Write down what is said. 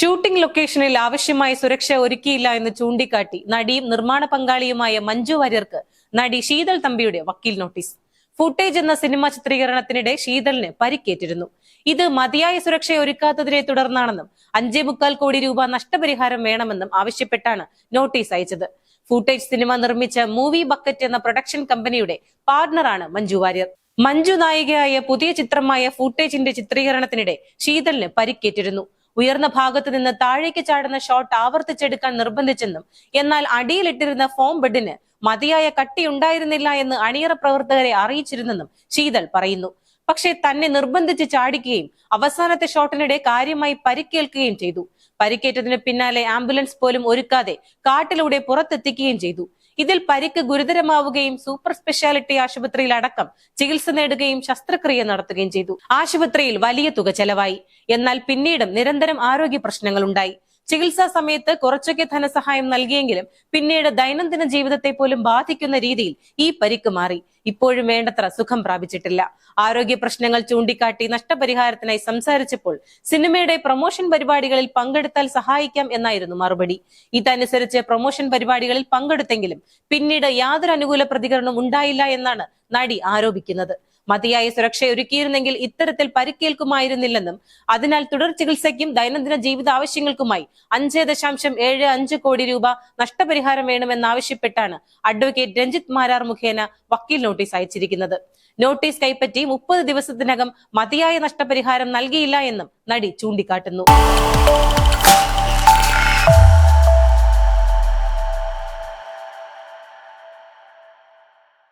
Shooting ലൊക്കേഷനിൽ ആവശ്യമായ സുരക്ഷ ഒരുക്കിയില്ല എന്ന് ചൂണ്ടിക്കാട്ടി നടിയും നിർമ്മാണ പങ്കാളിയുമായ മഞ്ജു വാര്യർക്ക് നടി ശീതൾ തമ്പിയുടെ വക്കീൽ നോട്ടീസ്. ഫുട്ടേജ് എന്ന സിനിമ ചിത്രീകരണത്തിനിടെ ശീതളിന് പരിക്കേറ്റിരുന്നു. ഇത് മതിയായ സുരക്ഷ ഒരുക്കാത്തതിനെ തുടർന്നാണെന്നും അഞ്ചേ മുക്കാൽ കോടി രൂപ നഷ്ടപരിഹാരം വേണമെന്നും ആവശ്യപ്പെട്ടാണ് നോട്ടീസ് അയച്ചത്. ഫുട്ടേജ് സിനിമ നിർമ്മിച്ച മൂവി ബക്കറ്റ് എന്ന പ്രൊഡക്ഷൻ കമ്പനിയുടെ പാർട്ണറാണ് മഞ്ജു വാര്യർ. മഞ്ജു നായികയായ പുതിയ ചിത്രമായ ഫുട്ടേജിന്റെ ചിത്രീകരണത്തിനിടെ ശീതളിന് പരിക്കേറ്റിരുന്നു. ഉയർന്ന ഭാഗത്ത് നിന്ന് താഴേക്ക് ചാടുന്ന ഷോട്ട് ആവർത്തിച്ചെടുക്കാൻ നിർബന്ധിച്ചെന്നും എന്നാൽ അടിയിലിട്ടിരുന്ന ഫോം ബെഡിന് മതിയായ കട്ടിയുണ്ടായിരുന്നില്ല എന്ന് അണിയറ പ്രവർത്തകരെ അറിയിച്ചിരുന്നെന്നും ശീതൾ പറയുന്നു. പക്ഷേ തന്നെ നിർബന്ധിച്ച് ചാടിക്കുകയും അവസാനത്തെ ഷോട്ടിനിടെ കാര്യമായി പരിക്കേൽക്കുകയും ചെയ്തു. പരിക്കേറ്റതിന് പിന്നാലെ ആംബുലൻസ് പോലും ഒരുക്കാതെ കാട്ടിലൂടെ പുറത്തെത്തിക്കുകയും ചെയ്തു. ഇതിൽ പരിക്ക് ഗുരുതരമാവുകയും സൂപ്പർ സ്പെഷ്യാലിറ്റി ആശുപത്രിയിൽ അടക്കം ചികിത്സ നേടുകയും ശസ്ത്രക്രിയ നടത്തുകയും ചെയ്തു. ആശുപത്രിയിൽ വലിയ തുക ചെലവായി. എന്നാൽ പിന്നീടും നിരന്തരം ആരോഗ്യ പ്രശ്നങ്ങൾ ഉണ്ടായി. ചികിത്സാ സമയത്ത് കുറച്ചൊക്കെ ധനസഹായം നൽകിയെങ്കിലും പിന്നീട് ദൈനംദിന ജീവിതത്തെ പോലും ബാധിക്കുന്ന രീതിയിൽ ഈ പരിക്ക് മാറി. ഇപ്പോഴും വേണ്ടത്ര സുഖം പ്രാപിച്ചിട്ടില്ല. ആരോഗ്യ പ്രശ്നങ്ങൾ ചൂണ്ടിക്കാട്ടി നഷ്ടപരിഹാരത്തിനായി സംസാരിച്ചപ്പോൾ സിനിമയുടെ പ്രൊമോഷൻ പരിപാടികളിൽ പങ്കെടുത്താൽ സഹായിക്കാം എന്നായിരുന്നു മറുപടി. ഇതനുസരിച്ച് പ്രൊമോഷൻ പരിപാടികളിൽ പങ്കെടുത്തെങ്കിലും പിന്നീട് യാതൊരു അനുകൂല പ്രതികരണവും ഉണ്ടായില്ല എന്നാണ് നടി ആരോപിക്കുന്നത്. മതിയായ സുരക്ഷ ഒരുക്കിയിരുന്നെങ്കിൽ ഇത്തരത്തിൽ പരിക്കേൽക്കുമായിരുന്നില്ലെന്നും അതിനാൽ തുടർ ചികിത്സയ്ക്കും ദൈനംദിന ജീവിത ആവശ്യങ്ങൾക്കുമായി അഞ്ച് ദശാംശം ഏഴ് അഞ്ച് കോടി രൂപ നഷ്ടപരിഹാരം വേണമെന്നാവശ്യപ്പെട്ടാണ് അഡ്വക്കേറ്റ് രഞ്ജിത് മാരാർ മുഖേന വക്കീൽ നോട്ടീസ് അയച്ചിരിക്കുന്നത്. നോട്ടീസ് കൈപ്പറ്റി മുപ്പത് ദിവസത്തിനകം മതിയായ നഷ്ടപരിഹാരം നൽകിയില്ല എന്നും നടി ചൂണ്ടിക്കാട്ടുന്നു.